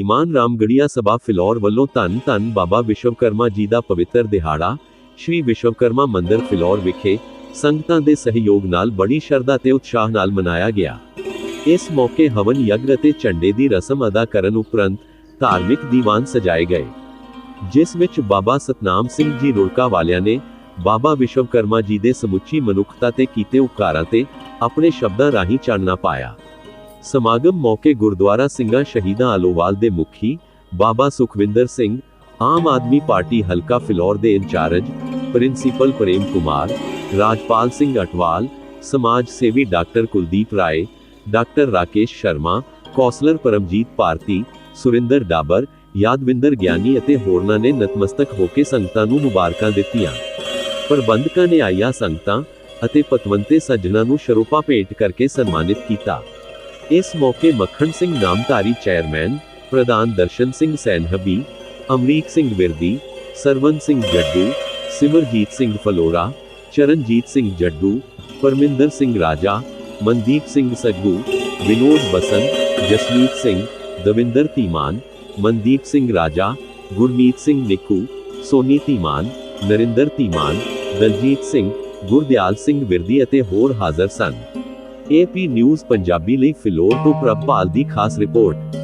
ਈਮਾਨ ਰਾਮਗੜੀਆ ਸਭਾ ਫਿਲੌਰ ਵੱਲੋਂ ਧੰਨ ਧੰਨ ਬਾਬਾ ਵਿਸ਼ਵਕਰਮਾ ਜੀ ਦਾ ਪਵਿੱਤਰ ਦਿਹਾੜਾ, ਸ਼੍ਰੀ ਵਿਸ਼ਵਕਰਮਾ ਮੰਦਿਰ ਫਿਲੌਰ ਵਿਖੇ ਸੰਗਤਾਂ ਦੇ ਸਹਿਯੋਗ ਨਾਲ ਬੜੀ ਸ਼ਰਧਾ ਤੇ ਉਤਸ਼ਾਹ ਨਾਲ ਮਨਾਇਆ ਗਿਆ। ਇਸ ਮੌਕੇ ਹਵਨ ਯੱਗ ਅਤੇ ਝੰਡੇ ਦੀ ਰਸਮ ਅਦਾ ਕਰਨ ਉਪਰੰਤ ਧਾਰਮਿਕ ਦੀਵਾਨ ਸਜਾਏ ਗਏ, ਜਿਸ ਵਿੱਚ ਬਾਬਾ ਸਤਨਾਮ ਸਿੰਘ ਜੀ ਰੁੜਕਾ ਵਾਲਿਆਂ ਨੇ ਬਾਬਾ ਵਿਸ਼ਵਕਰਮਾ ਜੀ ਦੇ ਸਮੁੱਚੀ ਮਨੁੱਖਤਾ ਤੇ ਕੀਤੇ ਉਪਕਾਰਾਂ ਤੇ ਆਪਣੇ ਸ਼ਬਦਾਂ ਰਾਹੀਂ ਚਾਨਣਾ ਪਾਇਆ। ਸਮਾਗਮ ਮੌਕੇ ਗੁਰਦੁਆਰਾ ਸਿੰਘਾਂ ਸ਼ਹੀਦਾਂ ਅਲੋਵਾਲ ਦੇ ਮੁਖੀ ਬਾਬਾ ਸੁਖਵਿੰਦਰ ਸਿੰਘ, ਆਮ ਆਦਮੀ ਪਾਰਟੀ ਹਲਕਾ ਫਿਲੌਰ ਦੇ in charge principal Prem Kumar, Rajpal Singh Atwal, ਸਮਾਜ ਸੇਵੀ doctor Kuldeep Rai, doctor Rakesh Sharma, councillor Paramjit Bharti, Surinder Dabar, Yadwinder Giani ਅਤੇ ਹੋਰਨਾਂ ਨੇ ਨਤਮਸਤਕ ਹੋ ਕੇ ਸੰਗਤਾਂ ਨੂੰ ਮੁਬਾਰਕਾਂ ਦਿੱਤੀਆਂ। ਪ੍ਰਬੰਧਕਾਂ ਨੇ ਆਈਆਂ ਸੰਗਤਾਂ ਅਤੇ ਪਤਵੰਤੇ ਸੱਜਣਾ ਨੂੰ ਸ਼ਰੋਪਾ ਭੇਟ ਕਰਕੇ ਸਨਮਾਨਿਤ ਕੀਤਾ। ਇਸ ਮੌਕੇ ਮੱਖਣ ਸਿੰਘ ਨਾਮਧਾਰੀ ਚੇਅਰਮੈਨ ਪ੍ਰਧਾਨ ਦਰਸ਼ਨ ਸਿੰਘ ਸੈਨਹਬੀ ਅਮਰੀਕ ਸਿੰਘ ਵਿਰਦੀ ਸਰਵਨ ਸਿੰਘ ਜੱਡੂ ਸਿਮਰਜੀਤ ਸਿੰਘ ਫਲੋਰਾ ਚਰਨਜੀਤ ਸਿੰਘ ਜੱਡੂ ਪਰਮਿੰਦਰ ਸਿੰਘ ਰਾਜਾ ਮਨਦੀਪ ਸਿੰਘ ਸੱਗੂ ਵਿਨੋਦ ਬਸਨ ਜਸਮੀਤ ਸਿੰਘ ਦਵਿੰਦਰ ਧੀਮਾਨ ਮਨਦੀਪ ਸਿੰਘ ਰਾਜਾ ਗੁਰਮੀਤ ਸਿੰਘ ਨਿੱਕੂ ਸੋਨੀ ਧੀਮਾਨ ਨਰਿੰਦਰ ਧੀਮਾਨ ਦਲਜੀਤ ਸਿੰਘ ਗੁਰਦਿਆਲ ਸਿੰਘ ਵਿਰਦੀ ਅਤੇ ਹੋਰ ਹਾਜ਼ਰ ਸਨ ਏਪੀ ਨਿਊਜ਼ ਪੰਜਾਬੀ ਲਈ ਫਿਲੌਰ ਤੋਂ ਪ੍ਰਭਪਾਲ ਦੀ ਖਾਸ ਰਿਪੋਰਟ।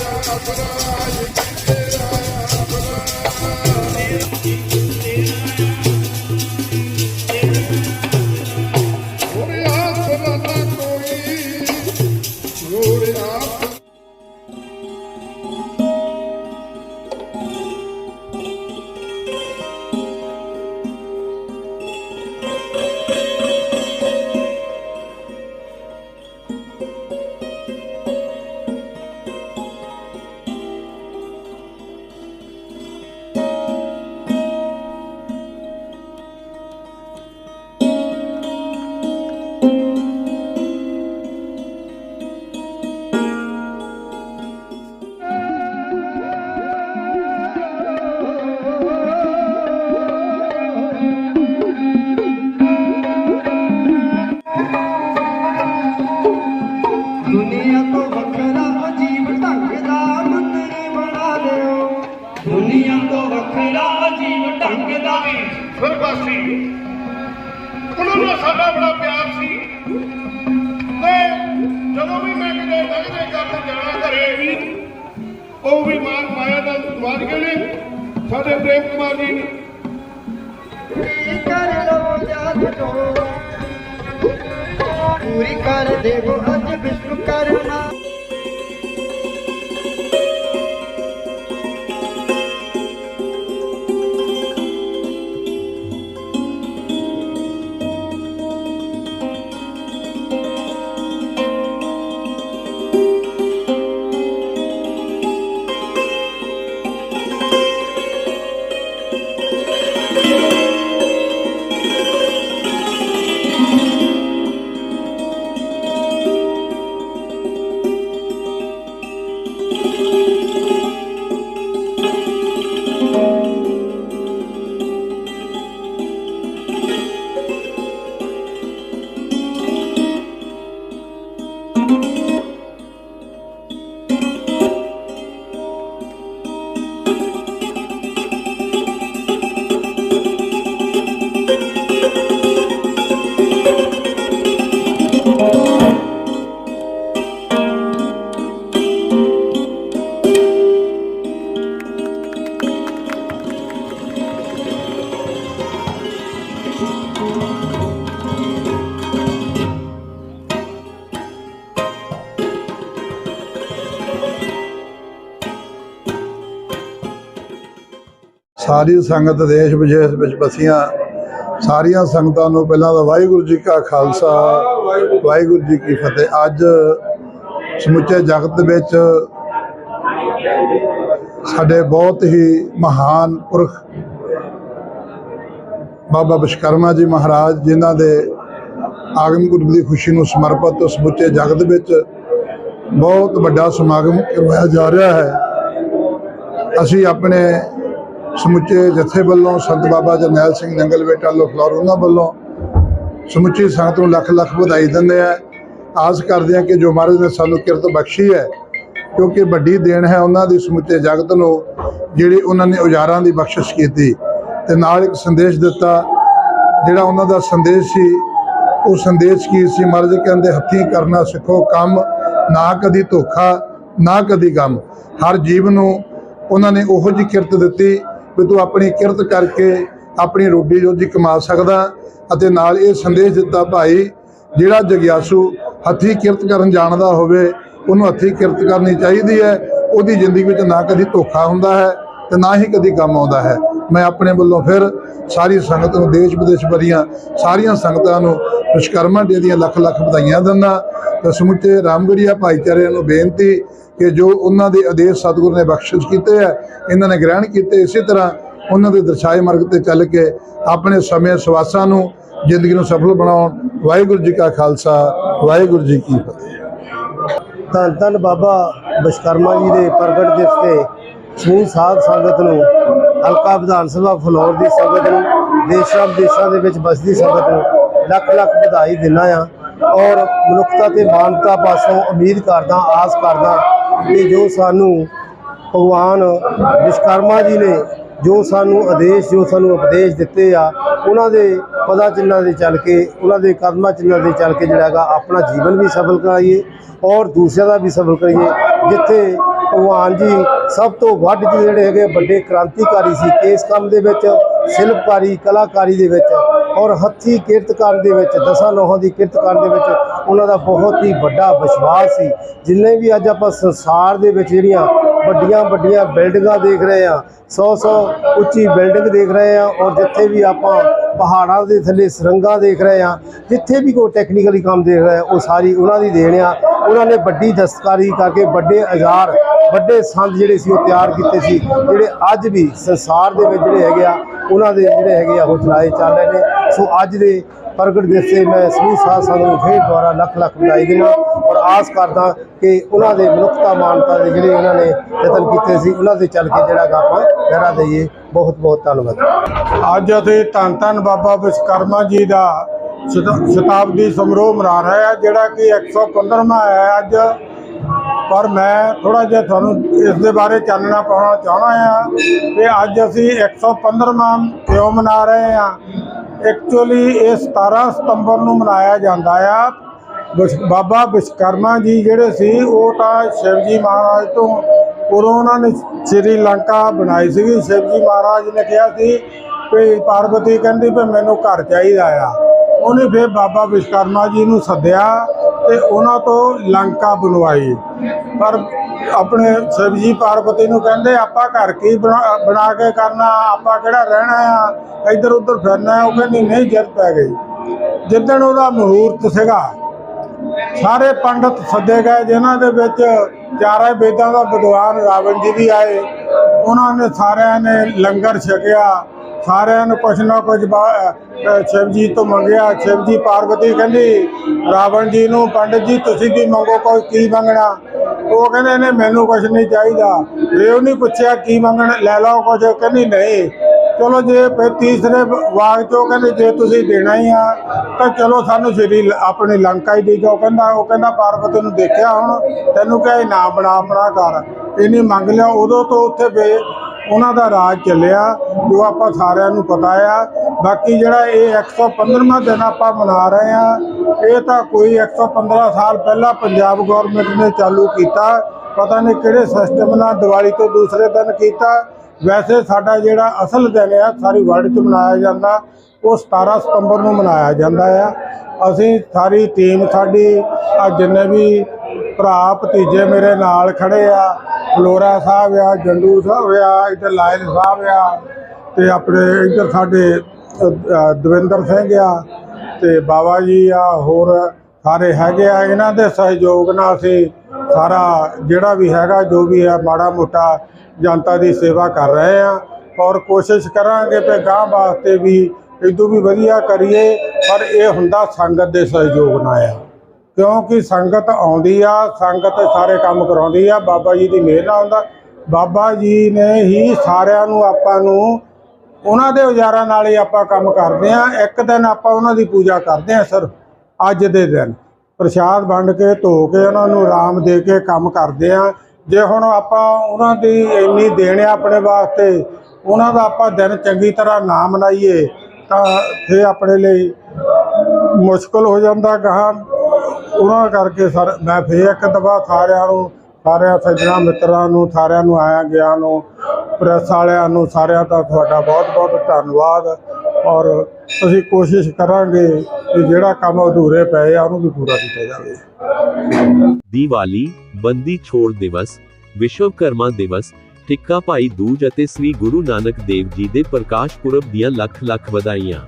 I'm ਦੁਨੀਆ ਤੋਂ ਵੱਖਰਾ ਅਜੀਬ ਢੰਗ ਦਾ ਮੰਦਰ ਬਣਾ ਲਿਓ। ਦੁਨੀਆ ਤੋਂ ਵੱਖਰਾ ਅਜੀਬ ਢੰਗ ਦਾ ਫਿਰਵਾਸੀ ਉਹਨਾਂ ਨਾਲ ਸਾਡਾ ਬੜਾ ਪਿਆਰ ਸੀ। ਤੇ ਜਦੋਂ ਵੀ ਮੈਂ ਕਿਤੇ ਦਗਦੇ ਕਰਨ ਜਾਣਾ ਘਰੇ, ਉਹ ਵੀ ਮਾਨ ਮਾਇਆ ਦਾ ਦਵਾਰ ਗਏ ਨੇ ਸਾਡੇ ਪ੍ਰੇਮ ਕੁਮਾਰ ਜੀ ਨੇ। ਕਰ ਲਵੋ ਜਾਤ ਤੋਂ ਪੂਰੀ ਕਰ ਦੇਵੋ ਅੱਜ ਵਿਸ਼ਵਕਰਮਾ ਸਾਰੀ ਸੰਗਤ ਦੇਸ਼ ਵਿਦੇਸ਼ ਵਿੱਚ ਬਸੀਆਂ। ਸਾਰੀਆਂ ਸੰਗਤਾਂ ਨੂੰ ਪਹਿਲਾਂ ਤਾਂ ਵਾਹਿਗੁਰੂ ਜੀ ਕਾ ਖਾਲਸਾ, ਵਾਹਿਗੁਰੂ ਜੀ ਕੀ ਫਤਿਹ। ਅੱਜ ਸਮੁੱਚੇ ਜਗਤ ਵਿੱਚ ਸਾਡੇ ਬਹੁਤ ਹੀ ਮਹਾਨ ਪੁਰਖ ਬਾਬਾ ਵਿਸ਼ਕਰਮਾ ਜੀ ਮਹਾਰਾਜ, ਜਿਨ੍ਹਾਂ ਦੇ ਆਗਮ ਗੁਰੂ ਦੀ ਖੁਸ਼ੀ ਨੂੰ ਸਮਰਪਿਤ ਸਮੁੱਚੇ ਜਗਤ ਵਿੱਚ ਬਹੁਤ ਵੱਡਾ ਸਮਾਗਮ ਕਰਵਾਇਆ ਜਾ ਰਿਹਾ ਹੈ। ਅਸੀਂ ਆਪਣੇ ਸਮੁੱਚੇ ਜਥੇ ਵੱਲੋਂ ਸੰਤ ਬਾਬਾ ਜਰਨੈਲ ਸਿੰਘ ਨੰਗਲ ਬੇਟਾ ਲੋ ਫਲੋਰ ਉਹਨਾਂ ਵੱਲੋਂ ਸਮੁੱਚੀ ਸੰਗਤ ਨੂੰ ਲੱਖ ਲੱਖ ਵਧਾਈ ਦਿੰਦੇ ਆ। ਆਸ ਕਰਦੇ ਆ ਕਿ ਜੋ ਮਹਾਰਾਜ ਨੇ ਸਾਨੂੰ ਕਿਰਤ ਬਖਸ਼ੀ ਹੈ, ਕਿਉਂਕਿ ਵੱਡੀ ਦੇਣ ਹੈ ਉਹਨਾਂ ਦੀ ਸਮੁੱਚੇ ਜਗਤ ਨੂੰ, ਜਿਹੜੀ ਉਹਨਾਂ ਨੇ ਉਜਾਰਾਂ ਦੀ ਬਖਸ਼ਿਸ਼ ਕੀਤੀ। ਤੇ ਨਾਲ ਇੱਕ ਸੰਦੇਸ਼ ਦਿੱਤਾ, ਜਿਹੜਾ ਉਹਨਾਂ ਦਾ ਸੰਦੇਸ਼ ਸੀ, ਉਹ ਸੰਦੇਸ਼ ਕੀ ਸੀ? ਮਹਾਰਾਜ ਕਹਿੰਦੇ, ਹੱਥੀਂ ਕਰਨਾ ਸਿੱਖੋ ਕੰਮ, ਨਾ ਕਦੀ ਧੋਖਾ, ਨਾ ਕਦੀ ਗਮ। ਹਰ ਜੀਵ ਨੂੰ ਉਹਨਾਂ ਨੇ ਉਹੋ ਜੀ ਕਿਰਤ ਦਿੱਤੀ ਵੀ ਤੂੰ ਆਪਣੀ ਕਿਰਤ ਕਰਕੇ ਆਪਣੀ ਰੋਟੀ ਰੋਜੀ ਕਮਾ ਸਕਦਾ ਅਤੇ ਨਾਲ ਇਹ ਸੰਦੇਸ਼ ਦਿੱਤਾ ਭਾਈ, ਜਿਹੜਾ ਜਗਿਆਸੂ ਹੱਥੀਂ ਕਿਰਤ ਕਰਨ ਜਾਣਦਾ ਹੋਵੇ, ਉਹਨੂੰ ਹੱਥੀਂ ਕਿਰਤ ਕਰਨੀ ਚਾਹੀਦੀ ਹੈ। ਉਹਦੀ ਜ਼ਿੰਦਗੀ ਵਿੱਚ ਨਾ ਕਦੀ ਧੋਖਾ ਹੁੰਦਾ ਹੈ ਤੇ ਨਾ ਹੀ ਕਦੀ ਕੰਮ ਆਉਂਦਾ ਹੈ। ਮੈਂ ਆਪਣੇ ਵੱਲੋਂ ਫਿਰ ਸਾਰੀ ਸੰਗਤ ਨੂੰ, ਦੇਸ਼ ਵਿਦੇਸ਼ ਭਰੀਆਂ ਸਾਰੀਆਂ ਸੰਗਤਾਂ ਨੂੰ ਵਿਸ਼ਕਰਮਾ ਡੇ ਦੀਆਂ ਲੱਖ ਲੱਖ ਵਧਾਈਆਂ ਦਿੰਦਾ ਤੇ ਸਮੁੱਚੇ ਰਾਮਗੜੀਆ ਭਾਈਚਾਰੇ ਨੂੰ ਬੇਨਤੀ ਕਿ ਜੋ ਉਹਨਾਂ ਦੇ ਆਦੇਸ਼ ਸਤਿਗੁਰੂ ਨੇ ਬਖਸ਼ਿਸ਼ ਕੀਤੇ ਆ, ਇਹਨਾਂ ਨੇ ਗ੍ਰਹਿਣ ਕੀਤੇ, ਇਸੇ ਤਰ੍ਹਾਂ ਉਹਨਾਂ ਦੇ ਦਰਸਾਏ ਮਾਰਗ ਤੇ ਚੱਲ ਕੇ ਆਪਣੇ ਸਮੇਂ ਸਵਾਸਾਂ ਨੂੰ, ਜ਼ਿੰਦਗੀ ਨੂੰ ਸਫਲ ਬਣਾਉਣ। ਵਾਹਿਗੁਰੂ ਜੀ ਕਾ ਖਾਲਸਾ, ਵਾਹਿਗੁਰੂ ਜੀ ਕੀ ਫਤਿਹ। ਧੰਨ ਧੰਨ ਬਾਬਾ ਵਿਸ਼ਕਰਮਾ ਜੀ ਦੇ ਪ੍ਰਗਟ ਦਿਵਸ ਤੇ ਸਮੂਹ ਸਾਧ ਸੰਗਤ ਨੂੰ, ਹਲਕਾ ਵਿਧਾਨ ਸਭਾ ਫਲੋਰ ਦੀ ਸੰਗਤ ਨੂੰ, ਦੇਸ਼ਾਂ ਵਿਦੇਸ਼ਾਂ ਦੇ ਵਿੱਚ ਬਸਦੀ ਸੰਗਤ ਨੂੰ ਲੱਖ ਲੱਖ ਵਧਾਈ ਦਿੰਦਾ ਆ ਔਰ ਮਨੁੱਖਤਾ ਤੇ ਮਾਨਵਤਾ ਪਾਸੋਂ ਉਮੀਦ ਕਰਦਾ, ਆਸ ਕਰਦਾ ਕਿ ਜੋ ਸਾਨੂੰ ਭਗਵਾਨ ਵਿਸ਼ਕਰਮਾ ਜੀ ਨੇ ਜੋ ਸਾਨੂੰ ਆਦੇਸ਼, ਜੋ ਸਾਨੂੰ ਉਪਦੇਸ਼ ਦਿੱਤੇ ਆ, ਉਹਨਾਂ ਦੇ ਪਦਾ ਚਿੰਨਾਂ ਦੇ ਚੱਲ ਕੇ, ਉਹਨਾਂ ਦੇ ਕਦਮਾਂ ਚਿੰਨ੍ਹਾਂ ਦੇ ਚੱਲ ਕੇ ਜਿਹੜਾ ਹੈਗਾ ਆਪਣਾ ਜੀਵਨ ਵੀ ਸਫਲ ਕਰਾਈਏ ਔਰ ਦੂਸਰਿਆਂ ਦਾ ਵੀ ਸਫਲ ਕਰਾਈਏ ਜਿੱਥੇ ਭਗਵਾਨ ਜੀ ਸਭ ਤੋਂ ਵੱਧ ਜਿਹੜੇ ਹੈਗੇ ਵੱਡੇ ਕ੍ਰਾਂਤੀਕਾਰੀ ਸੀ, ਕੇਸ ਕੰਮ ਦੇ ਵਿੱਚ, ਸ਼ਿਲਪਕਾਰੀ, ਕਲਾਕਾਰੀ ਦੇ ਵਿੱਚ ਔਰ ਹੱਥੀ ਕਿਰਤ ਕਰਨ ਦੇ ਵਿੱਚ, ਦਸਾਂ ਨੌਹਾਂ ਦੀ ਕਿਰਤ ਕਰਨ ਦੇ ਵਿੱਚ ਉਹਨਾਂ ਦਾ ਬਹੁਤ ਹੀ ਵੱਡਾ ਵਿਸ਼ਵਾਸ ਸੀ। ਜਿੰਨੇ ਵੀ ਅੱਜ ਆਪਾਂ ਸੰਸਾਰ ਦੇ ਵਿੱਚ ਜਿਹੜੀਆਂ ਵੱਡੀਆਂ ਵੱਡੀਆਂ ਬਿਲਡਿੰਗਾਂ ਦੇਖ ਰਹੇ ਆ 100 100 ਉੱਚੀ ਬਿਲਡਿੰਗ ਦੇਖ ਰਹੇ ਆ ਔਰ ਜਿੱਥੇ ਵੀ ਆਪਾਂ ਪਹਾੜਾਂ ਦੇ ਥੱਲੇ ਸੁਰੰਗਾਂ ਦੇਖ ਰਹੇ ਆ ਜਿੱਥੇ ਵੀ ਕੋਈ ਟੈਕਨੀਕਲੀ ਕੰਮ ਦੇਖ ਰਹੇ ਆ ਉਹ ਸਾਰੀ ਉਹਨਾਂ ਦੀ ਦੇਣ ਆ। ਉਹਨਾਂ ਨੇ ਵੱਡੀ ਦਸਤਕਾਰੀ ਕਰਕੇ ਵੱਡੇ ਔਜ਼ਾਰ ਵੱਡੇ ਸੰਦ ਜਿਹੜੇ ਸੀ ਉਹ ਤਿਆਰ ਕੀਤੇ ਸੀ, ਜਿਹੜੇ ਅੱਜ ਵੀ ਸੰਸਾਰ ਦੇ ਵਿੱਚ ਜਿਹੜੇ ਹੈਗੇ ਆ, ਉਹਨਾਂ ਦੇ ਜਿਹੜੇ ਹੈਗੇ ਆ ਉਹ ਚਲਾਏ ਚੱਲ ਰਹੇ ਨੇ। ਸੋ ਅੱਜ ਦੇ ਪ੍ਰਗਟ ਦਿਵਸ ਮੈਂ ਸਮੂਹ ਸਾਧ ਸੰਗਤ ਨੂੰ ਫੇਰ ਦੁਆਰਾ ਲੱਖ ਲੱਖ ਵਧਾਈ ਦਿੰਦਾ ਔਰ ਆਸ ਕਰਦਾ ਕਿ ਉਹਨਾਂ ਦੇ ਮਨੁੱਖਤਾ ਮਾਨਤਾ ਦੇ ਜਿਹੜੇ ਉਹਨਾਂ ਨੇ ਯਤਨ ਕੀਤੇ ਸੀ, ਉਹਨਾਂ ਦੇ ਚੱਲ ਕੇ ਜਿਹੜਾ ਗਾ ਆਪਾਂ ਪਹਿਰਾ ਦਈਏ ਬਹੁਤ ਬਹੁਤ ਧੰਨਵਾਦ। ਅੱਜ ਅਸੀਂ ਧੰਨ ਧੰਨ ਬਾਬਾ ਵਿਸ਼ਕਰਮਾ ਜੀ ਦਾ ਸ਼ਤਾਬਦੀ ਸਮਾਰੋਹ ਮਨਾ ਰਹੇ ਆ ਜਿਹੜਾ ਕਿ 115ਵਾਂ ਹੈ ਅੱਜ। ਪਰ ਮੈਂ ਥੋੜਾ ਜਿਹਾ ਤੁਹਾਨੂੰ ਇਸ ਦੇ ਬਾਰੇ ਚਾਨਣਾ ਪਾਉਣਾ ਚਾਹਣਾ ਆ ਕਿ ਅੱਜ ਅਸੀਂ 115ਵਾਂ ਕਿਉਂ ਮਨਾ ਰਹੇ ਆ ਐਕਚੁਅਲੀ ਇਹ 17 ਸਤੰਬਰ ਨੂੰ ਮਨਾਇਆ ਜਾਂਦਾ ਆ। ਵਿਸ਼- ਬਾਬਾ ਵਿਸ਼ਕਰਮਾ ਜੀ ਜਿਹੜੇ ਸੀ, ਉਹ ਤਾਂ ਸ਼ਿਵਜੀ ਮਹਾਰਾਜ ਤੋਂ ਉਦੋਂ ਉਹਨਾਂ ਨੇ ਸ੍ਰੀ ਲੰਕਾ ਬਣਾਈ ਸੀਗੀ। ਸ਼ਿਵਜੀ ਮਹਾਰਾਜ ਨੇ ਕਿਹਾ ਸੀ ਵੀ ਪਾਰਵਤੀ ਕਹਿੰਦੀ ਵੀ ਮੈਨੂੰ ਘਰ ਚਾਹੀਦਾ ਆ। ਉਹਨੇ ਫਿਰ ਬਾਬਾ ਵਿਸ਼ਕਰਮਾ ਜੀ ਨੂੰ ਸੱਦਿਆ ਤੇ ਉਹਨਾਂ ਤੋਂ ਲੰਕਾ ਬਣਵਾਈ। ਪਰ ਆਪਣੇ ਸ਼ਿਵਜੀ ਪਾਰਵਤੀ ਨੂੰ ਕਹਿੰਦੇ ਆਪਾਂ ਘਰ ਕੀ ਬਣਾ ਬਣਾ ਕੇ ਕਰਨਾ, ਆਪਾਂ ਕਿਹੜਾ ਰਹਿਣਾ ਆ, ਇੱਧਰ ਉੱਧਰ ਫਿਰਨਾ, ਉਹ ਕਹਿੰਦੀ ਨਹੀਂ ਜਿੱਦ ਪੈ ਗਈ। ਜਿੱਦਣ ਉਹਦਾ ਮਹੂਰਤ ਸੀਗਾ, ਸਾਰੇ ਪੰਡਤ ਸੱਦੇ ਗਏ, ਜਿਨ੍ਹਾਂ ਦੇ ਵਿੱਚ ਚਾਰੇ ਵੇਦਾਂ ਦਾ ਵਿਦਵਾਨ ਰਾਵਣ ਜੀ ਵੀ ਆਏ, ਉਹਨਾਂ ਨੇ ਸਾਰਿਆਂ ਨੇ ਲੰਗਰ ਛਕਿਆ ਸਾਰਿਆਂ ਨੂੰ ਕੁਛ ਨਾ ਕੁਛ ਬਾ- ਸ਼ਿਵ ਜੀ ਤੋਂ ਮੰਗਿਆ। ਸ਼ਿਵ ਜੀ ਪਾਰਵਤੀ ਕਹਿੰਦੀ, ਰਾਵਣ ਜੀ ਨੂੰ ਪੰਡਤ ਜੀ, ਤੁਸੀਂ ਵੀ ਮੰਗੋ, ਕੋਈ ਕੀ ਮੰਗਣਾ? ਉਹ ਕਹਿੰਦੇ ਨੇ ਮੈਨੂੰ ਕੁਛ ਨਹੀਂ ਚਾਹੀਦਾ। ਇਹ ਉਹ ਨਹੀਂ ਪੁੱਛਿਆ, ਕੀ ਮੰਗਣਾ? ਲੈ ਲਓ ਕੁਛ। ਕਹਿੰਦੀ, ਨਹੀਂ। ਚਲੋ ਜੇ ਫਿਰ ਤੀਸਰੇ ਵਾਰ ਚੋਂ ਕਹਿੰਦੇ, ਜੇ ਤੁਸੀਂ ਦੇਣਾ ਹੀ ਆ, ਤਾਂ ਚਲੋ ਸਾਨੂੰ ਸ਼੍ਰੀ ਆਪਣੀ ਲੰਕਾ ਹੀ ਦੇ ਜਾਓ। ਕਹਿੰਦਾ, ਉਹ ਕਹਿੰਦਾ, ਪਾਰਵਤੀ ਨੂੰ ਦੇਖਿਆ ਹੁਣ, ਤੈਨੂੰ ਕਿਹਾ ਨਾ ਬਣਾ, ਆਪਣਾ ਘਰ। ਇਹਨੇ ਮੰਗ ਲਿਆ। ਉਦੋਂ ਤੋਂ ਉੱਥੇ ਵੇ ਉਹਨਾਂ ਦਾ ਰਾਜ ਚੱਲਿਆ, ਜੋ ਆਪਾਂ ਸਾਰਿਆਂ ਨੂੰ ਪਤਾ ਆ। ਬਾਕੀ ਜਿਹੜਾ ਇਹ 115ਵਾਂ ਦਿਨ ਆਪਾਂ ਮਨਾ ਰਹੇ ਆ, ਇਹ ਤਾਂ ਕੋਈ 115 ਸਾਲ ਪਹਿਲਾਂ ਪੰਜਾਬ ਗਵਰਨਮੈਂਟ ਨੇ ਚਾਲੂ ਕੀਤਾ। ਪਤਾ ਨਹੀਂ ਕਿਹੜੇ ਸਿਸਟਮ ਨਾਲ ਦੀਵਾਲੀ ਤੋਂ ਦੂਸਰੇ ਦਿਨ ਕੀਤਾ। ਵੈਸੇ ਸਾਡਾ ਜਿਹੜਾ ਅਸਲ ਦਿਨ ਆ, ਸਾਰੀ ਵਰਲਡ 'ਚ ਮਨਾਇਆ ਜਾਂਦਾ, ਉਹ 17 ਸਤੰਬਰ ਨੂੰ ਮਨਾਇਆ ਜਾਂਦਾ ਆ। ਅਸੀਂ ਸਾਰੀ ਟੀਮ ਸਾਡੀ ਆ ਜਿੰਨੇ ਵੀ ਭਰਾ ਭਤੀਜੇ ਮੇਰੇ ਨਾਲ ਖੜੇ ਆ ਫਲੋਰਾ ਸਾਹਿਬ ਆ, ਜੰਡੂ ਸਾਹਿਬ ਆ, ਇੱਧਰ ਲਾਇਲ ਸਾਹਿਬ ਆ, ਤੇ ਆਪਣੇ ਇੱਧਰ ਸਾਡੇ ਦਵਿੰਦਰ ਸਿੰਘ ਆ, ਤੇ ਬਾਬਾ ਜੀ ਆ, ਹੋਰ ਸਾਰੇ ਹੈਗੇ ਆ, ਇਹਨਾਂ ਦੇ ਸਹਿਯੋਗ ਨਾਲ ਅਸੀਂ ਸਾਰਾ ਜਿਹੜਾ ਵੀ ਹੈਗਾ, ਜੋ ਵੀ ਹੈ ਮਾੜਾ ਮੋਟਾ ਜਨਤਾ ਦੀ ਸੇਵਾ ਕਰ ਰਹੇ ਆ, ਔਰ ਕੋਸ਼ਿਸ਼ ਕਰਾਂਗੇ ਕਿ ਗਾਂ ਵਾਸਤੇ ਵੀ ਇਦੋਂ ਵੀ ਵਧੀਆ ਕਰੀਏ, ਪਰ ਇਹ ਹੁੰਦਾ ਸੰਗਤ ਦੇ ਸਹਿਯੋਗ ਨਾਲ ਆ। ਕਿਉਂਕਿ ਸੰਗਤ ਆਉਂਦੀ ਆ, ਸੰਗਤ ਸਾਰੇ ਕੰਮ ਕਰਾਉਂਦੀ ਆ, ਬਾਬਾ ਜੀ ਦੀ ਮਿਹਰ ਨਾਲ ਹੁੰਦਾ। ਬਾਬਾ ਜੀ ਨੇ ਹੀ ਸਾਰਿਆਂ ਨੂੰ, ਆਪਾਂ ਨੂੰ, ਉਹਨਾਂ ਦੇ ਉਜਾਰਾਂ ਨਾਲ ਹੀ ਆਪਾਂ ਕੰਮ ਕਰਦੇ ਆ। ਇੱਕ ਦਿਨ ਆਪਾਂ ਉਹਨਾਂ ਦੀ ਪੂਜਾ ਕਰਦੇ ਆ ਸਰ ਅੱਜ ਦੇ ਦਿਨ। ਪ੍ਰਸ਼ਾਦ ਵੰਡ ਕੇ, ਧੋ ਕੇ, ਉਹਨਾਂ ਨੂੰ ਆਰਾਮ ਦੇ ਕੇ ਕੰਮ ਕਰਦੇ ਆ। ਜੇ ਹੁਣ ਆਪਾਂ ਉਹਨਾਂ ਦੀ ਇੰਨੀ ਦੇਣ ਆ ਆਪਣੇ ਵਾਸਤੇ, ਉਹਨਾਂ ਦਾ ਆਪਾਂ ਦਿਨ ਚੰਗੀ ਤਰ੍ਹਾਂ ਨਾ ਮਨਾਈਏ, ਤਾਂ ਇਹ ਆਪਣੇ ਲਈ ਮੁਸ਼ਕਲ ਹੋ ਜਾਂਦਾ, ਗਾਹਾਂ। ਉਹਨਾਂ ਕਰਕੇ ਸਰ, ਮੈਂ ਫੇਰ ਇੱਕ ਦਫਾ ਸਾਰਿਆਂ ਨੂੰ, ਸਾਰਿਆਂ ਸੱਜਣਾ ਮਿੱਤਰਾਂ ਨੂੰ, ਸਾਰਿਆਂ ਨੂੰ ਆਇਆ ਗਿਆ ਨੂੰ, ਪ੍ਰੈਸ ਵਾਲਿਆਂ ਨੂੰ, ਸਾਰਿਆਂ ਦਾ ਤੁਹਾਡਾ ਬਹੁਤ ਬਹੁਤ ਧੰਨਵਾਦ। ਔਰ ਅਸੀਂ ਕੋਸ਼ਿਸ਼ ਕਰਾਂਗੇ ਕਿ ਜਿਹੜਾ ਕੰਮ ਅਧੂਰੇ ਪਏ ਆ, ਉਹਨੂੰ ਵੀ ਪੂਰਾ ਕੀਤਾ ਜਾਵੇ। ਦੀਵਾਲੀ, ਬੰਦੀ ਛੋੜ ਦਿਵਸ, ਵਿਸ਼ਵਕਰਮਾ ਦਿਵਸ ਟਿੱਕਾ ਭਾਈ ਦੂਜ ਅਤੇ ਸ੍ਰੀ ਗੁਰੂ ਨਾਨਕ ਦੇਵ ਜੀ ਦੇ ਪ੍ਰਕਾਸ਼ ਪੁਰਬ ਦੀਆਂ ਲੱਖ ਲੱਖ ਵਧਾਈਆਂ।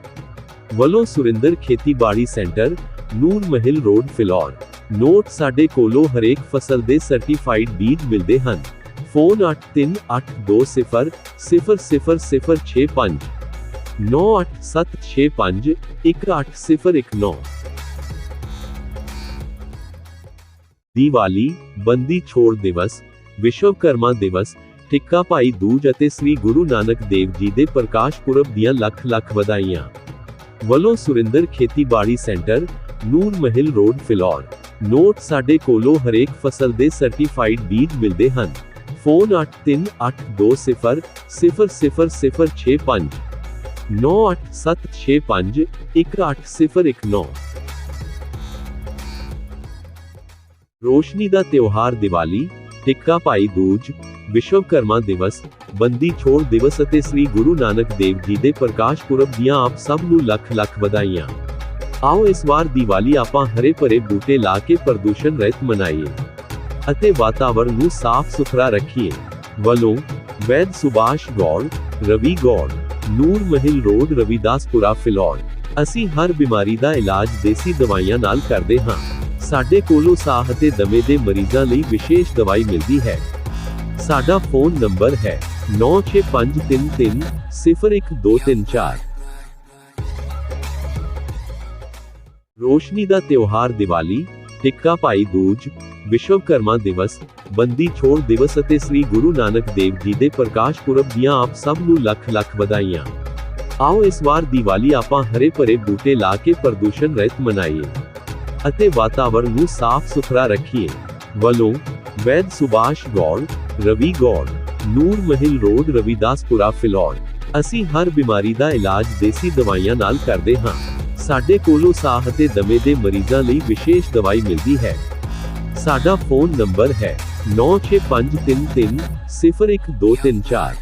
ਵੱਲੋਂ ਸੁਰਿੰਦਰ ਖੇਤੀਬਾੜੀ centre Noor Mahal road Phillaur. Note ਸਾਡੇ ਕੋਲੋਂ ਹਰੇਕ ਫਸਲ ਦੇ ਸਰਟੀਫਾਈਡ ਬੀਜ ਮਿਲਦੇ ਹਨ। ਫੋਨ 8382000065 9876518019 ਦੀਵਾਲੀ, ਬੰਦੀ ਛੋੜ ਦਿਵਸ, ਵਿਸ਼ਵਕਰਮਾ ਦਿਵਸ ਟਿੱਕਾ ਭਾਈ ਦੂਜ ਅਤੇ ਸ੍ਰੀ ਗੁਰੂ ਨਾਨਕ ਦੇਵ ਜੀ ਦੇ ਪ੍ਰਕਾਸ਼ ਪੁਰਬ ਦੀਆਂ ਲੱਖ ਲੱਖ ਵਧਾਈਆਂ। ਵੱਲੋਂ ਸੁਰਿੰਦਰ ਖੇਤੀਬਾੜੀ centre Noor Mahal road, Phillaur. Note ਸਾਡੇ ਕੋਲੋਂ ਹਰੇਕ ਫਸਲ ਦੇ ਸਰਟੀਫਾਈਡ ਬੀਜ ਮਿਲਦੇ ਹਨ। ਫੋਨ 8382000065 9876518019 ਰੋਸ਼ਨੀ ਦਾ ਤਿਉਹਾਰ ਦੀਵਾਲੀ, ਟਿੱਕਾ ਭਾਈ ਦੂਜ ਵਿਸ਼ਵਕਰਮਾ ਦਿਵਸ, ਬੰਦੀ ਛੋੜ ਦਿਵਸ ਅਤੇ ਸ੍ਰੀ ਗੁਰੂ ਨਾਨਕ ਦੇਵ ਜੀ ਦੇ ਪ੍ਰਕਾਸ਼ ਪੁਰਬ ਦੀਆਂ ਆਪ ਸਭ ਨੂੰ ਲੱਖ ਲੱਖ ਵਧਾਈਆਂ। ਆਓ ਇਸ ਵਾਰ ਦੀਵਾਲੀ ਆਪਾਂ ਹਰੇ ਭਰੇ ਬੂਟੇ ਲਾ ਕੇ ਪ੍ਰਦੂਸ਼ਣ ਰਹਿਤ ਮਨਾਈਏ ਅਤੇ ਵਾਤਾਵਰਣ ਨੂੰ ਸਾਫ਼ ਸੁਥਰਾ ਰੱਖੀਏ। ਵੱਲੋਂ ਵੈਦ ਸੁਭਾਸ਼ ਗੌੜ, ਰਵੀ ਗੌੜ, ਨੂਰ ਮਹਿਲ ਰੋਡ, ਰਵਿਦਾਸਪੁਰਾ, ਫਿਲੌਰ, ਅਸੀਂ ਹਰ ਬਿਮਾਰੀ ਦਾ ਇਲਾਜ ਦੇਸੀ ਦਵਾਈਆਂ ਨਾਲ ਕਰਦੇ ਹਾਂ। ਸਾਡੇ ਕੋਲੋਂ ਸਾਹ ਅਤੇ ਦਮੇ ਦੇ ਮਰੀਜ਼ਾਂ ਲਈ ਵਿਸ਼ੇਸ਼ ਦਵਾਈ ਮਿਲਦੀ ਹੈ। ਸਾਡਾ ਫੋਨ ਨੰਬਰ ਹੈ 9653301234 ਰੋਸ਼ਨੀ ਦਾ ਤਿਉਹਾਰ ਦੀਵਾਲੀ, ਟਿੱਕਾ ਭਾਈ ਦੂਜ, ਵਿਸ਼ਵਕਰਮਾ ਦਿਵਸ, ਬੰਦੀ ਛੋੜ ਦਿਵਸ ਅਤੇ ਸ੍ਰੀ ਗੁਰੂ ਨਾਨਕ ਦੇਵ ਜੀ ਦੇ ਪ੍ਰਕਾਸ਼ ਪੁਰਬ ਦੀਆਂ ਆਪ ਸਭ ਨੂੰ ਲੱਖ ਲੱਖ ਵਧਾਈਆਂ। ਆਓ ਇਸ ਵਾਰ ਦੀਵਾਲੀ ਆਪਾਂ ਹਰੇ ਭਰੇ ਬੂਟੇ ਲਾ ਕੇ ਪ੍ਰਦੂਸ਼ਣ ਰਹਿਤ ਮਨਾਈਏ ਅਤੇ ਵਾਤਾਵਰਣ ਨੂੰ ਸਾਫ਼ ਸੁਥਰਾ ਰੱਖੀਏ। ਵੱਲੋਂ ਵੈਦ ਸੁਭਾਸ਼ ਗੌੜ ਰਵੀ ਗੌੜ ਨੂਰ ਮਹਿਲ ਰੋਡ, ਰਵਿਦਾਸਪੁਰਾ, ਫਿਲੌਰ। ਅਸੀਂ ਹਰ ਬਿਮਾਰੀ ਦਾ ਇਲਾਜ ਦੇਸੀ ਦਵਾਈਆਂ ਨਾਲ ਕਰਦੇ ਹਾਂ। ਸਾਡੇ ਕੋਲੋਂ ਸਾਹ ਅਤੇ ਦਮੇ ਦੇ ਮਰੀਜ਼ਾਂ ਲਈ ਵਿਸ਼ੇਸ਼ ਦਵਾਈ ਮਿਲਦੀ ਹੈ। ਸਾਡਾ ਫੋਨ ਨੰਬਰ ਹੈ 9653301234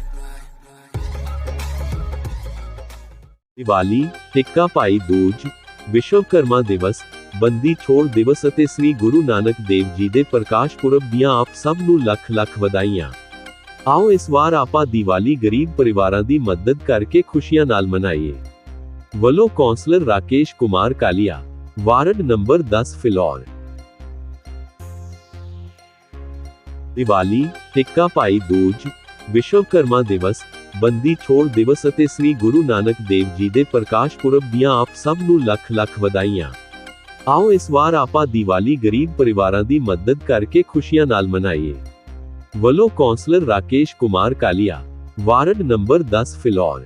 ਦੀਵਾਲੀ, ਟਿੱਕਾ ਭਾਈ ਦੂਜ, ਵਿਸ਼ਵਕਰਮਾ ਦਿਵਸ ਬੰਦੀ ਛੋੜ ਦਿਵਸ ਅਤੇ ਸ੍ਰੀ ਗੁਰੂ ਨਾਨਕ ਦੇਵ ਜੀ ਦੇ ਪ੍ਰਕਾਸ਼ ਪੁਰਬ ਦੀਆਂ ਆਪ ਸਭ ਨੂੰ ਲੱਖ ਲੱਖ ਵਧਾਈਆਂ ਆਓ ਇਸ ਵਾਰ ਆਪਾਂ ਦੀਵਾਲੀ ਗਰੀਬ ਪਰਿਵਾਰਾਂ ਦੀ ਮਦਦ ਕਰਕੇ ਖੁਸ਼ੀਆਂ ਨਾਲ ਮਨਾਈਏ ਵੱਲੋਂ councillor Rakesh Kumar Kalia ward number 10 Phillaur Diwali ਟਿੱਕਾ ਭਾਈ ਦੂਜ ਵਿਸ਼ਵਕਰਮਾ ਦਿਵਸ ਬੰਦੀ ਛੋੜ ਦਿਵਸ ਅਤੇ ਸ੍ਰੀ ਗੁਰੂ ਨਾਨਕ ਦੇਵ ਜੀ ਦੇ ਪ੍ਰਕਾਸ਼ ਪੁਰਬ ਦੀਆਂ ਆਪ ਸਭ ਨੂੰ ਲੱਖ ਲੱਖ ਵਧਾਈਆਂ ਆਓ ਇਸ ਵਾਰ ਆਪਾਂ ਦੀਵਾਲੀ ਗਰੀਬ ਪਰਿਵਾਰਾਂ ਦੀ ਮਦਦ ਕਰਕੇ ਖੁਸ਼ੀਆਂ ਨਾਲ ਮਨਾਈਏ। ਵੱਲੋਂ councillor Rakesh Kumar Kalia, ward number 10 Phillaur.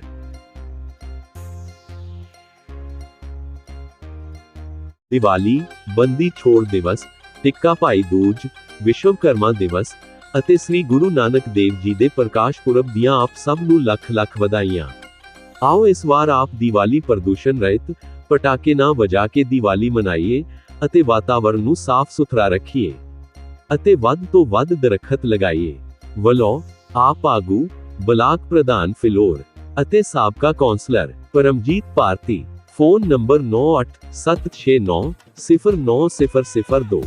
Diwali, Bandi Chhor Divas, ਟਿੱਕਾ ਭਾਈ ਦੂਜ ਵਿਸ਼ਵਕਰਮਾ ਦਿਵਸ ਅਤੇ ਸ੍ਰੀ ਗੁਰੂ ਨਾਨਕ ਦੇਵ ਜੀ ਦੇ ਪ੍ਰਕਾਸ਼ ਪੁਰਬ ਦੀਆਂ ਆਪ ਸਭ ਨੂੰ ਲੱਖ ਲੱਖ ਵਧਾਈਆਂ। ਆਓ ਇਸ ਵਾਰ ਆਪ ਦੀਵਾਲੀ ਪ੍ਰਦੂਸ਼ਣ ਰਹਿਤ ਪਟਾਕੇ ਨਾ ਵਜਾ ਕੇ ਦੀਵਾਲੀ ਮਨਾਈਏ ਅਤੇ ਵਾਤਾਵਰਣ ਨੂੰ ਸਾਫ਼ ਸੁਥਰਾ ਰੱਖੀਏ ਅਤੇ ਵੱਧ ਤੋਂ ਵੱਧ ਦਰਖਤ ਲਗਾਈਏ। ਵੱਲੋਂ ਆਪ ਆਗੂ ਬਲਾਕ ਪ੍ਰਧਾਨ ਫਿਲੌਰ ਅਤੇ ਸਾਬਕਾ councillor Paramjit Bharti phone number 9876909002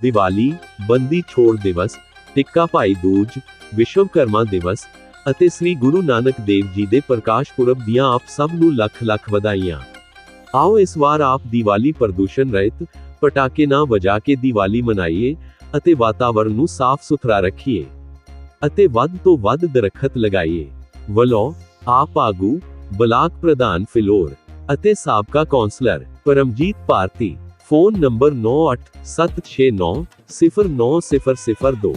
Diwali, Bandi Chhor Divas, ਟਿੱਕਾ ਭਾਈ ਦੂਜ, ਵਿਸ਼ਵਕਰਮਾ ਦਿਵਸ ਅਤੇ ਸ੍ਰੀ ਗੁਰੂ ਨਾਨਕ ਦੇਵ ਜੀ ਦੇ ਪ੍ਰਕਾਸ਼ ਪੁਰਬ ਦੀਆਂ ਆਪ ਸਭ ਨੂੰ ਲੱਖ ਲੱਖ ਵਧਾਈਆਂ। ਆਓ ਇਸ ਵਾਰ ਆਪ ਦੀਵਾਲੀ ਪ੍ਰਦੂਸ਼ਣ ਰਹਿਤ, ਪਟਾਕੇ ਨਾ ਵਜਾ ਕੇ ਦੀਵਾਲੀ ਮਨਾਈਏ ਅਤੇ ਵਾਤਾਵਰਣ ਨੂੰ ਸਾਫ਼ ਸੁਥਰਾ ਰੱਖੀਏ ਅਤੇ ਵੱਧ ਤੋਂ ਵੱਧ ਦਰਖਤ ਲਗਾਈਏ। ਵੱਲੋਂ ਆਪ ਆਗੂ, ਬਲਾਕ ਪ੍ਰਧਾਨ ਫਿਲੌਰ ਅਤੇ ਸਾਬਕਾ councillor Paramjit Bharti, phone number 9876909002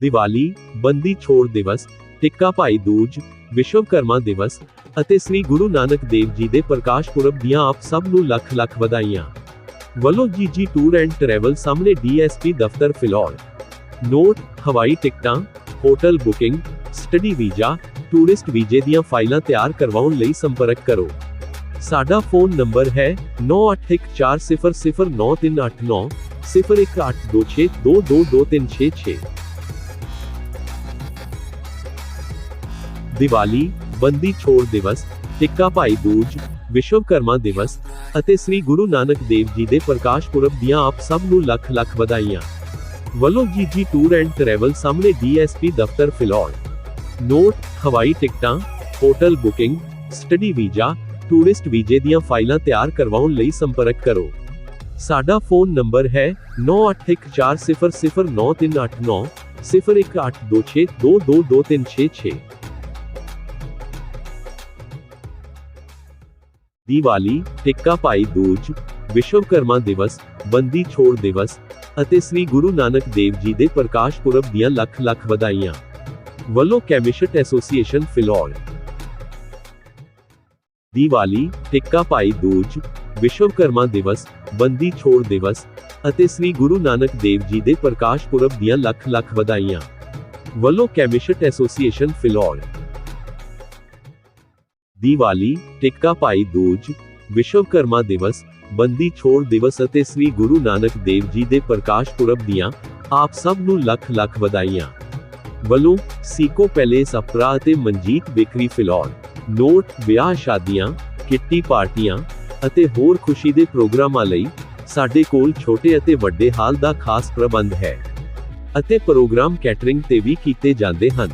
Diwali, Bandi Chhor Divas, ਟਿੱਕਾ ਭਾਈ ਦੂਜ, ਵਿਸ਼ਵਕਰਮਾ ਦਿਵਸ ਅਤੇ ਸ੍ਰੀ ਗੁਰੂ ਨਾਨਕ ਦੇਵ ਜੀ ਦੇ ਪ੍ਰਕਾਸ਼ ਪੁਰਬ ਦੀਆਂ ਆਪ ਸਭ ਨੂੰ ਲੱਖ ਲੱਖ ਵਧਾਈਆਂ। ਵੱਲੋਂ ਜੀਜੀ ਟੂਰ ਐਂਡ ਟਰੈਵਲ ਸਾਹਮਣੇ ਡੀਐਸਪੀ ਦਫ਼ਤਰ ਫਿਲੌਰ। ਨੋਟ, ਹਵਾਈ ਟਿਕਟਾਂ, hotel booking, study visa, tourist ਵੀਜ਼ੇ ਦੀਆਂ ਫਾਈਲਾਂ ਤਿਆਰ ਕਰਵਾਉਣ ਲਈ ਸੰਪਰਕ ਕਰੋ। ਸਾਡਾ ਫੋਨ ਨੰਬਰ ਹੈ 9814009389 018262222366 ਦੀਵਾਲੀ, ਬੰਦੀ ਛੋੜ ਦਿਵਸ, ਟਿੱਕਾ ਭਾਈ ਦੂਜ ਵਿਸ਼ਵਕਰਮਾ ਦਿਵਸ ਅਤੇ ਸ੍ਰੀ ਗੁਰੂ ਨਾਨਕ ਦੇਵ ਜੀ ਦੇ ਪ੍ਰਕਾਸ਼ ਪੁਰਬ ਦੀਆਂ ਆਪ ਸਭ ਨੂੰ ਲੱਖ ਲੱਖ ਵਧਾਈਆਂ। ਵੱਲੋਂ ਜੀਜੀ ਟੂਰ ਐਂਡ ਟਰੈਵਲ ਸਾਹਮਣੇ ਡੀਐਸਪੀ ਦਫ਼ਤਰ ਫਿਲੌਰ। ਨੋਟ, ਹਵਾਈ ਟਿਕਟਾਂ, hotel booking, study visa, tourist ਵੀਜ਼ੇ ਦੀਆਂ ਫਾਈਲਾਂ ਤਿਆਰ ਕਰਵਾਉਣ ਲਈ ਸੰਪਰਕ ਕਰੋ। ਸਾਡਾ ਫੋਨ ਨੰਬਰ ਹੈ 9814009389 018262222366 ਦੀਵਾਲੀ, ਟਿੱਕਾ ਭਾਈ ਦੂਜ, ਵਿਸ਼ਵਕਰਮਾ ਦਿਵਸ, ਬੰਦੀ ਛੋੜ ਦਿਵਸ ਅਤੇ ਸ੍ਰੀ ਗੁਰੂ ਨਾਨਕ ਦੇਵ ਜੀ ਦੇ ਪ੍ਰਕਾਸ਼ ਪੁਰਬ ਦੀਆਂ ਲੱਖ ਲੱਖ ਵਧਾਈਆਂ। ਵੱਲੋਂ ਕੈਮਿਸਟ ਐਸੋਸੀਏਸ਼ਨ ਫਿਲੌਰ। ਦੀਵਾਲੀ, ਟਿੱਕਾ ਭਾਈ ਦੂਜ, ਵਿਸ਼ਵਕਰਮਾ ਦਿਵਸ, ਬੰਦੀ ਛੋੜ ਦਿਵਸ ਅਤੇ ਸ੍ਰੀ ਗੁਰੂ ਨਾਨਕ ਦੇਵ ਜੀ ਦੇ ਪ੍ਰਕਾਸ਼ ਪੁਰਬ ਦੀਆਂ ਲੱਖ ਲੱਖ ਵਧਾਈਆਂ। ਵੱਲੋਂ ਕੈਮਿਸਟ ਐਸੋਸੀਏਸ਼ਨ ਫਿਲੌਰ। ਦੀਵਾਲੀ, ਟਿੱਕਾ ਭਾਈ ਦੂਜ, ਵਿਸ਼ਵਕਰਮਾ ਦਿਵਸ, ਬੰਦੀ ਛੋੜ ਦਿਵਸ ਅਤੇ ਸ੍ਰੀ ਗੁਰੂ ਨਾਨਕ ਦੇਵ ਜੀ ਦੇ ਪ੍ਰਕਾਸ਼ ਪੁਰਬ ਦੀਆਂ ਆਪ ਸਭ ਨੂੰ ਲੱਖ ਲੱਖ ਵਧਾਈਆਂ। ਵੱਲੋਂ ਸੀਕੋ ਪੈਲੇਸ ਅਪਰਾ ਅਤੇ ਮਨਜੀਤ ਬੇਕਰੀ ਫਿਲੌਰ, ਨੋਟ, ਵਿਆਹ ਸ਼ਾਦੀਆਂ, ਕਿੱਟੀ ਪਾਰਟੀਆਂ ਅਤੇ ਹੋਰ ਖੁਸ਼ੀ ਦੇ ਪ੍ਰੋਗਰਾਮਾਂ ਲਈ ਸਾਡੇ ਕੋਲ ਛੋਟੇ ਅਤੇ ਵੱਡੇ ਹਾਲ ਦਾ ਖਾਸ ਪ੍ਰਬੰਧ ਹੈ ਅਤੇ ਪ੍ਰੋਗਰਾਮ ਕੈਟਰਿੰਗ ਤੇ ਵੀ ਕੀਤੇ ਜਾਂਦੇ ਹਨ।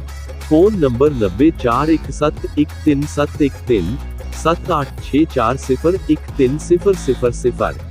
Phone number 9417137713 7864013000